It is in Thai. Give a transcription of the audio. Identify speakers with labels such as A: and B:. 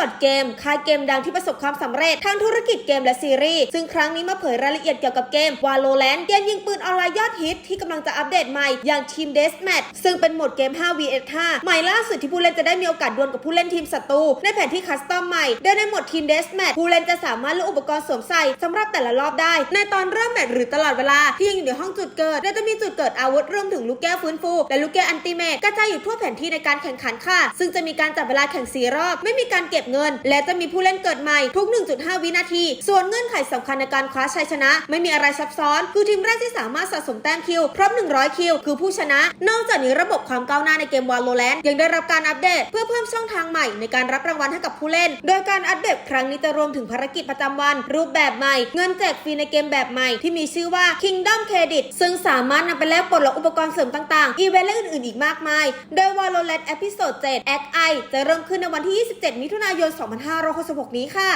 A: Riot Game ค่ายเกมดังที่ประสบความสำเร็จทางธุรกิจเกมและซีรีส์ ซึ่งครั้งนี้มาเผยรายละเอียดเกี่ยวกับเกม Valorant เกมยิงปืนออนไลน์ยอดฮิตที่กำลังจะอัปเดตใหม่อย่าง Team Deathmatch ซึ่งเป็นโหมดเกม 5 vs 5ใหม่ล่าสุดที่ผู้เล่นจะได้มีโอกาสดวลกับผู้เล่นทีมศัตรูในแผนที่คัสตอมใหม่โดยในโหมด Team Deathmatch ผู้เล่นจะสามารถเลือกอุปกรณ์สวมใส่สำหรับแต่ละรอบได้ ในตอนเริ่มแมตช์หรือตลอดเวลาที่ยังอยู่ในห้องจุดเกิดโดยจะมีจุดเกิดอาวุธรวมถึงลูกแก้วฟื้นฟู และลูกแก้วอันติเมตกระจายอยู่ทั่วแผนที่ในการแข่งขันค่ะ ซึ่งจะมีการจับเวลาแข่งสีรอบไม่มีการเก็บเงิน และจะมีผู้เล่นเกิดใหม่ทุก 1.5 วินาที ส่วนเงื่อนไขสำคัญในการคว้าชัยชนะ ไม่มีอะไรซับซ้อน คือทีมแรกที่สามารถสะสมแต้มคิว ครบ 100 คิว คือผู้ชนะ นอกจากนี้ระบบความก้าวหน้าในเกม Valorant ยังได้รับการอัปเดต เพื่อเพิ่มช่องทางใหม่ในการรับรางวัลให้กับผู้เล่น โดยการอัปเดตครั้งนี้จะรวมถึงภารกิจประจำวัน รูปแบบใหม่ เงินแจกฟรีในเกมแบบใหม่ที่มีชื่อว่า Kingdom Credit ซึ่งสามารถนำไปแลกปลดล็อกอุปกรณ์เสริมต่างๆอีเวนต์และอื่นๆอีกมากมาย โดย Valorant Episode 7 Act I จะเริ่มขึ้นในวันที่ 27 มิถุนายน 2566 นี้ค่ะ